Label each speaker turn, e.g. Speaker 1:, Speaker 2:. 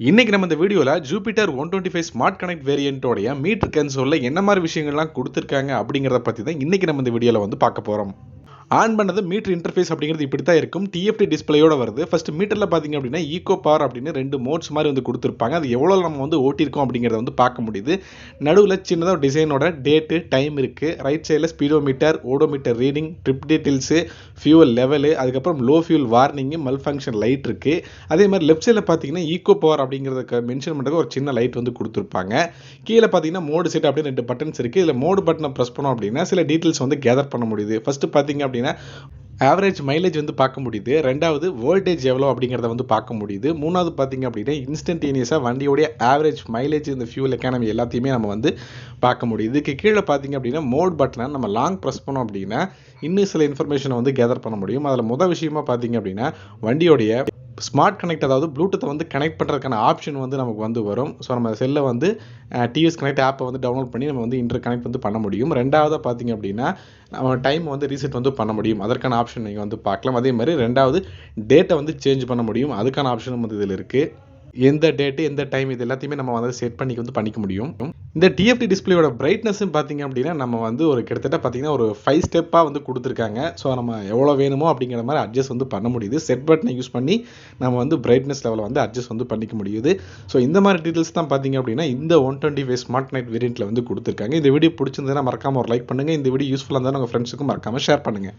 Speaker 1: இன்றைக்கி நம்ம இந்த வீடியோவில் Jupiter one twenty five smart connect வேரியண்ட்டோடைய meter கன்சோலில் என்ன மாதிரி விஷயங்கள்லாம் கொடுத்துருக்காங்க அப்படிங்கிறத பற்றி தான் இன்னைக்கு நம்ம இந்த வீடியோவில் வந்து பார்க்க போகிறோம் ஆன் பண்ணது மீட்டர் இன்டர்ஃபேஸ் அப்படிங்கிறது இப்படி தான் இருக்கும் டிஎஃப்டி டிஸ்பிளேயோட வருது. ஃபர்ஸ்ட் மீட்டரில் பார்த்தீங்க அப்படின்னா ஈகோ பவர் அப்படின்னு ரெண்டு மோட்ஸ் மாதிரி வந்து கொடுத்துருப்பாங்க. அது எவ்வளோ நம்ம வந்து ஓட்டியிருக்கோம் அப்படிங்கிறத வந்து பார்க்க முடியுது. நடுவில் சின்னதாக டிசைனோட டேட்டு டைம் இருக்குது ரைட் சைடில் speedo meter odo odometer reading trip details fuel level அதுக்கப்புறம் low fuel warning malfunction light இருக்குது அதே மாதிரி லெஃப்ட் சைடில் பார்த்தீங்கன்னா ஈகோ பவர் அப்படிங்கிறத மென்ஷன் பண்ணுறது ஒரு சின்ன லைட் வந்து கொடுத்துருப்பாங்க. கீழே பார்த்தீங்கன்னா மோடு செட் அப்படின்னு ரெண்டு பட்டன்ஸ் இருக்குது இதில் மோடு பட்டனை ப்ரெஸ் பண்ணோம் அப்படின்னா சில டீட்டெயில்ஸ் வந்து கேதர் பண்ண முடியுது. ஃபஸ்ட்டு பார்த்தீங்க அப்படின்னா ஆவரேஜ் மைலேஜ் வந்து பார்க்க முடியுது. ரெண்டாவது வோல்டேஜ் எவ்வளோ அப்படிங்கிறத வந்து பார்க்க முடியுது. மூணாவது பார்த்தீங்க அப்படின்னா இன்ஸ்டன்டேனியஸாக வண்டியோடைய ஆவரேஜ் மைலேஜ் இந்த ஃபியூல் எக்கானமி எல்லாத்தையுமே நம்ம வந்து பார்க்க முடியுது. இதுக்கு கீழே பார்த்தீங்க அப்படின்னா மோட் பட்டனை நம்ம லாங் ப்ரெஸ் பண்ணோம் அப்படின்னா இன்னும் சில இன்ஃபர்மேஷனை வந்து கேதர் பண்ண முடியும். அதில் முதல் விஷயமா பார்த்தீங்க அப்படின்னா வண்டியோடைய ஸ்மார்ட் கனெக்ட் அதாவது ப்ளூடூத்தை வந்து கனெக்ட் பண்ணுறதுக்கான ஆப்ஷன் வந்து நமக்கு வந்து வரும். ஸோ நம்ம செல்லை வந்து டிவிஎஸ் கனெக்ட் ஆப்பை வந்து டவுன்லோட் பண்ணி நம்ம வந்து இன்டர் கனெக்ட் வந்து பண்ண முடியும். ரெண்டாவதாக பார்த்தீங்க அப்படின்னா நம்ம டைம் வந்து ரீசெட் வந்து பண்ண முடியும். அதற்கான ஆப்ஷன் நீங்கள் வந்து பார்க்கலாம். அதே மாதிரி ரெண்டாவது டேட்டை வந்து சேஞ்ச் பண்ண முடியும். அதுக்கான ஆப்ஷனும் வந்து இதில் இருக்குது எந்த டேட்டு எந்த டைம் இது எல்லாத்தையுமே நம்ம வந்து செட் பண்ணி வந்து பண்ணிக்க முடியும். இந்த டிஎஃப்டி டிஸ்பிளேயோட பிரைட்னஸும் பார்த்தீங்க அப்படின்னா நம்ம வந்து ஒரு கிட்டத்தட்ட பார்த்தீங்கன்னா ஒரு ஃபைவ் ஸ்டெப்பாக வந்து கொடுத்துருக்காங்க. ஸோ நம்ம எவ்வளோ வேணுமோ அப்படிங்கிற மாதிரி அட்ஜஸ்ட் வந்து பண்ண முடியுது. செட் பட்டனை யூஸ் பண்ணி நம்ம வந்து பிரைட்னஸ் லெவலை வந்து அட்ஜஸ்ட் வந்து பண்ணிக்க முடியுது. ஸோ இந்த மாதிரி டீட்டெயில்ஸ் தான் பார்த்தீங்க அப்படின்னா இந்த one twenty five smart night வேரியண்ட்டில் வந்து கொடுத்துருக்காங்க. இந்த வீடியோ பிடிச்சிருந்ததுன்னா மறக்காமல் ஒரு லைக் பண்ணுங்கள் இந்த வீடியோ யூஸ்ஃபுல்லாக இருந்தால் உங்கள் ஃப்ரெண்ட்ஸுக்கும் மறக்காமல் ஷேர் பண்ணுங்கள்